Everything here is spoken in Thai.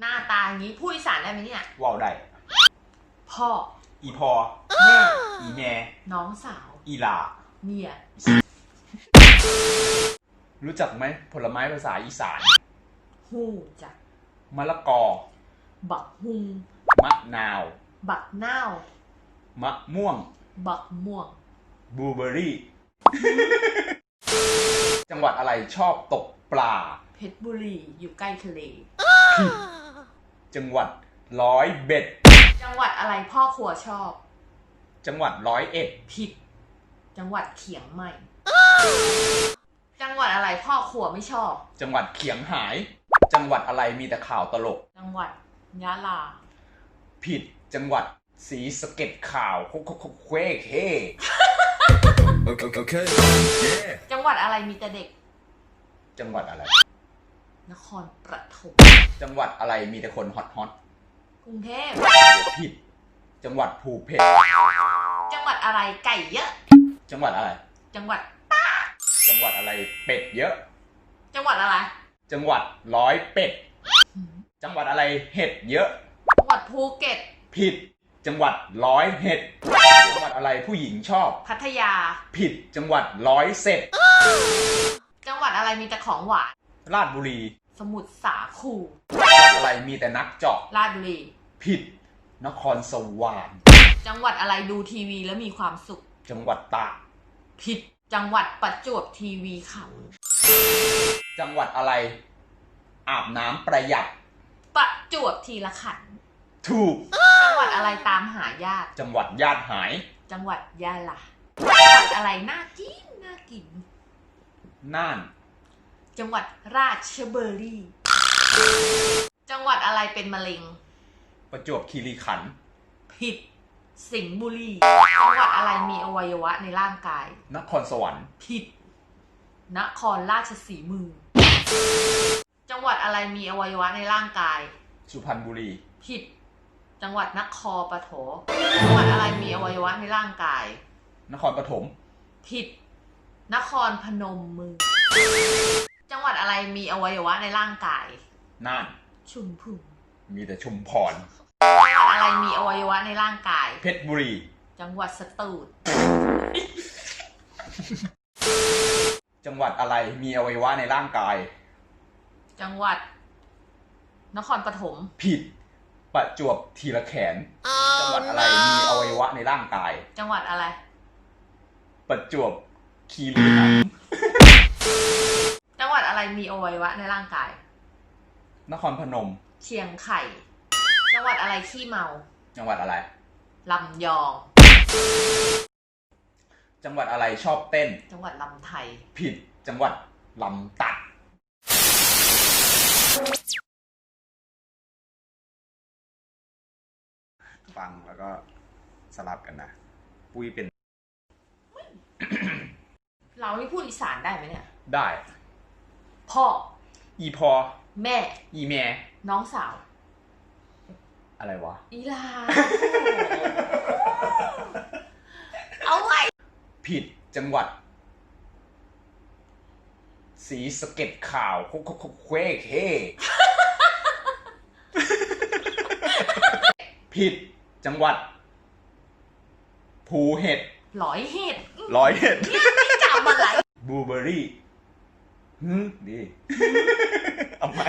หน้าตาอย่างนี้พูดอีสานได้ไหมเนี่ยว่าวได้พ่ออีพอแม่อีแม่น้องสาว อีหลาเมียรู้จักไหมผลไม้ภาษาอีสานฮูจักมะละกอ บักฮุงมะนาว บักนาวมะม่วง บักม่วงบลูเบอร์รี่ จังหวัดอะไรชอบตกปลา เพชรบุรีอยู่ใกล้ทะเล จังหวัดร้อยเบ็ด จังหวัดอะไรพ่อครัวชอบ จังหวัดร้อยเอ็ด ผิด จังหวัดเขียงใหม่ จังหวัดอะไรพ่อครัวไม่ชอบ จังหวัดเขียงหาย จังหวัดอะไรมีแต่ข่าวตลก จังหวัดยะลา ผิดจังหวัดสีสะเก็ดข่าวคุกคุกเควกเฮ Okay, okay. Yeah. จังหวัดอะไรมีแต่เด็ก จังหวัดอะไร นครปฐมจังหวัดอะไรมีแต่คนฮอตฮอตกรุงเทพผิด จังหวัดภูเพชรจังหวัดอะไรไก่เยอะ จังหวัดอะไร จังหวัดจังหวัดอะไรเป็ดเยอะ จังหวัดอะไร จังหวัดร้อยเป็ด จังหวัดอะไรเห็ดเยอะ จังหวัดภูเก็ต ผิด จังหวัดร้อยเห็ด จังหวัดอะไรผู้หญิงชอบ พัทยา ผิด จังหวัดร้อยเสร็จจังหวัดอะไรมีแต่ของหวาน ราชบุรี สมุทรสาครอะไรมีแต่นักเจาะราชบุรี ผิด นครสวรรค์จังหวัดอะไรดูทีวีแล้วมีความสุข จังหวัดตากผิด จังหวัดประจวบทีวีขจังหวัดอะไร อาบน้ำประหยัดำประจวบทีละขันธ์ถูก จังหวัดอะไรตามหาญาติจังหวัดญาติหาย จังหวัดยะลาจังหวัดอะไรน่ากินน่ากิน น่าน จังหวัดราชบุรี จังหวัดอะไรเป็นมะเร็ง ประจวบคีรีขันธ์ผิด สิงห์บุรี จังหวัดอะไรมีอวัยวะในร่างกาย นครสวรรค์ผิด นครราชสีมือ จังหวัดอะไรมีอวัยวะในร่างกาย สุพรรณบุรีผิด จังหวัดนครปฐมจังหวัดอะไรมีอวัยวะในร่างกาย นครปฐมผิด นครพนมมือ มีอวัยวะในร่างกายน่านชุมพุงมีแต่ชุมพรจังหวัดอะไรมีอวัยวะในร่างกาย เพชรบุรี จังหวัดสตูลจังหวัดอะไรมีอวัยวะในร่างกาย จังหวัด นครปฐม ผิด ประจวบทีละแขน จังหวัดอะไรมีอวัยวะในร่างกาย จังหวัดอะไร ประจวบคีรีขันธ์ มีอวัยวะในร่างกาย นครพนม เชียงไข่ จังหวัดอะไรขี้เมา จังหวัดอะไร ลำยอง จังหวัดอะไรชอบเต้น จังหวัดลำไทย ผิดจังหวัดลำตัด ฟังแล้วก็สลับกันนะ ปุ้ยเป็น เรานี่พูดอีสานได้ไหมเนี่ย ได้ พ่อ อีพอ แม่ อีแม่ น้องสาว อะไรวะ อีลา เอาไว้ผิดจังหวัด สีสะเก็ดข่าวคุกคุกคุกเควกเฮผิดจังหวัด ภูเห็ด หลอยเห็ด ร้อยเห็ดจำอะไรบลูเบอร์รี่ฮึ ดี เอาไหม